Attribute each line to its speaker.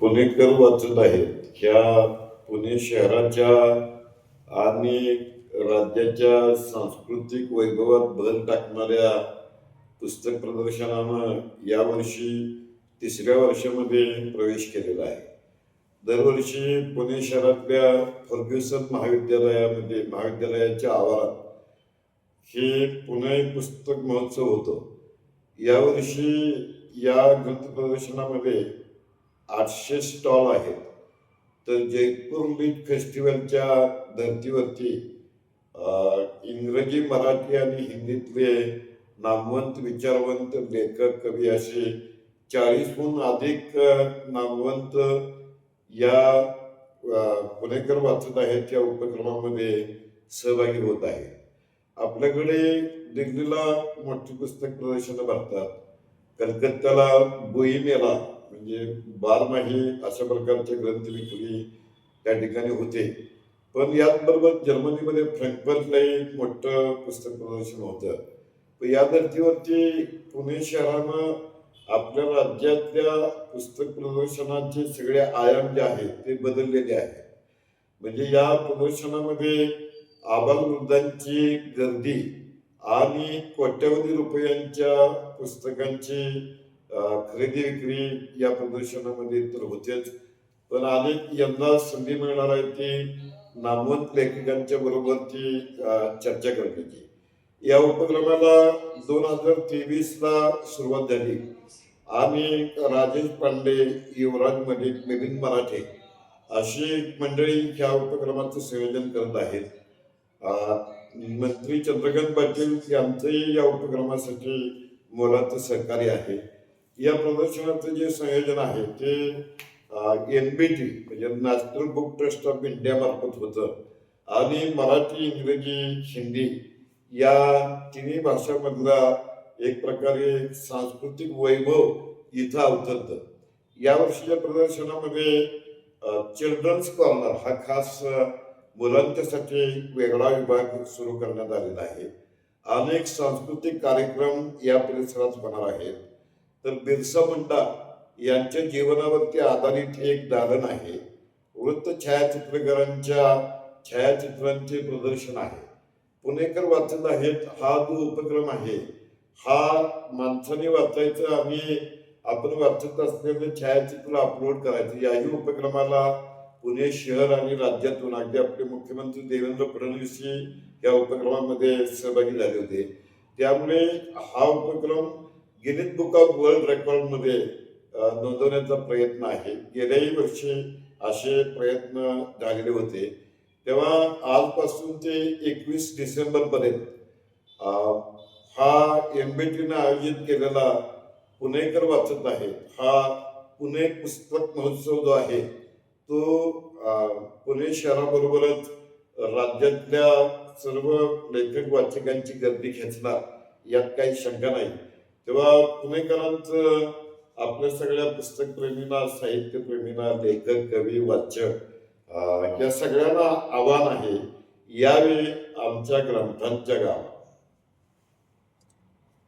Speaker 1: पुणेकर वाचत आहेत. ह्या पुणे शहराच्या आणि राज्याच्या सांस्कृतिक वैभवात भर टाकणाऱ्या पुस्तक प्रदर्शनानं यावर्षी तिसऱ्या वर्षामध्ये प्रवेश केलेला आहे. दरवर्षी पुणे शहरातल्या फर्ग्युसन महाविद्यालयामध्ये महाविद्यालयाच्या आवारात हे पुणे पुस्तक महोत्सव होतो. यावर्षी या ग्रंथ प्रदर्शनामध्ये आठशे स्टॉल आहेत. तर जयपूर लीग फेस्टिवलच्या धर्तीवरती इंग्रजी मराठी आणि हिंदीतले नामवंत विचारवंत लेखक कवी असे चाळीसहून अधिक नामवंत या पुणेकर वाचत आहेत या उपक्रमामध्ये सहभागी होत आहे आपल्याकडे दिल्लीला मोठी पुस्तक प्रदर्शनं भरतात. कलकत्त्याला बोई मेला म्हणजे बारमाही अशा प्रकारचे ग्रंथ विक्री त्या ठिकाणी होते. पण याचबरोबर जर्मनीमध्ये फ्रँकफर्टलाही एक मोठं पुस्तक प्रदर्शन होतं. पण या धर्तीवरती पुणे शहरानं आपल्या राज्यातल्या पुस्तक प्रदर्शनाचे सगळे आयाम जे आहेत ते बदललेले आहेत. म्हणजे या प्रदर्शनामध्ये आबालवृद्धांची गर्दी आणि कोट्यवधी रुपयांच्या पुस्तकांची खरेदी विक्री या प्रदर्शनामध्ये तर होतेच. पण अनेक यंदा संधी मिळणार आहे ती नामवंत लेखकांच्या बरोबर ती चर्चा करण्याची. या उपक्रमाला दोन हजार तेवीस ला सुरुवात झाली. आणि राजेश पांडे युवराज मलिक मिलिंद मराठे अशी मंडळी ह्या उपक्रमाचं संयोजन करत आहेत. मंत्री चंद्रकांत पाटील यांचंही या उपक्रमासाठी मोलाचं सहकार्य आहे. या प्रदर्शनाचं जे संयोजन आहे ते एन बी टी म्हणजे नॅशनल बुक ट्रस्ट ऑफ इंडियामार्फत होतं. आणि मराठी इंग्रजी हिंदी या तिन्ही भाषामधला एक प्रकारे सांस्कृतिक वैभव इथं अवतरतं. या वर्षीच्या प्रदर्शनामध्ये चिल्ड्रन्स कॉर्नर हा खास मुलांच्यासाठी वेगळा विभाग सुरू करण्यात आलेला आहे. अनेक सांस्कृतिक कार्यक्रम या परिसरात होणार आहेत. तर बिरसा मुंडा यांच्या जीवनावरती आधारित एक दालन आहे. वृत्त छायाचित्रकारांच्या छायाचित्रांचे प्रदर्शन आहे. पुणेकर वाचत आहेत हा जो उपक्रम आहे हा माणसाने वाचायचं आणि आपण वाचत असलेलं छायाचित्र अपलोड करायचं याही उपक्रमाला पुणे शहर आणि राज्यातून अगदी आपले मुख्यमंत्री देवेंद्र फडणवीस या उपक्रमामध्ये सहभागी झाले होते. त्यामुळे हा उपक्रम गिनीज बुक ऑफ वर्ल्ड रेकॉर्डमध्ये नोंदवण्याचा प्रयत्न आहे. गेल्याही वर्षी असे प्रयत्न झालेले होते. तेव्हा आजपासून ते एकवीस डिसेंबरपर्यंत हा एम बी टीनं आयोजित केलेला पुणेकर वाचत आहे. हा पुणे पुस्तक महोत्सव जो आहे तो पुणे शहराबरोबरच राज्यातल्या सर्व लेखक वाचकांची गर्दी खेचणार यात काही शंका नाही. तेव्हा पुणेकरांचं आपल्या सगळ्या पुस्तक प्रेमींना साहित्य प्रेमींना लेखक कवी वाचक या सगळ्यांना आव्हान आहे. यावेळी आमच्या ग्रंथांच्या गावात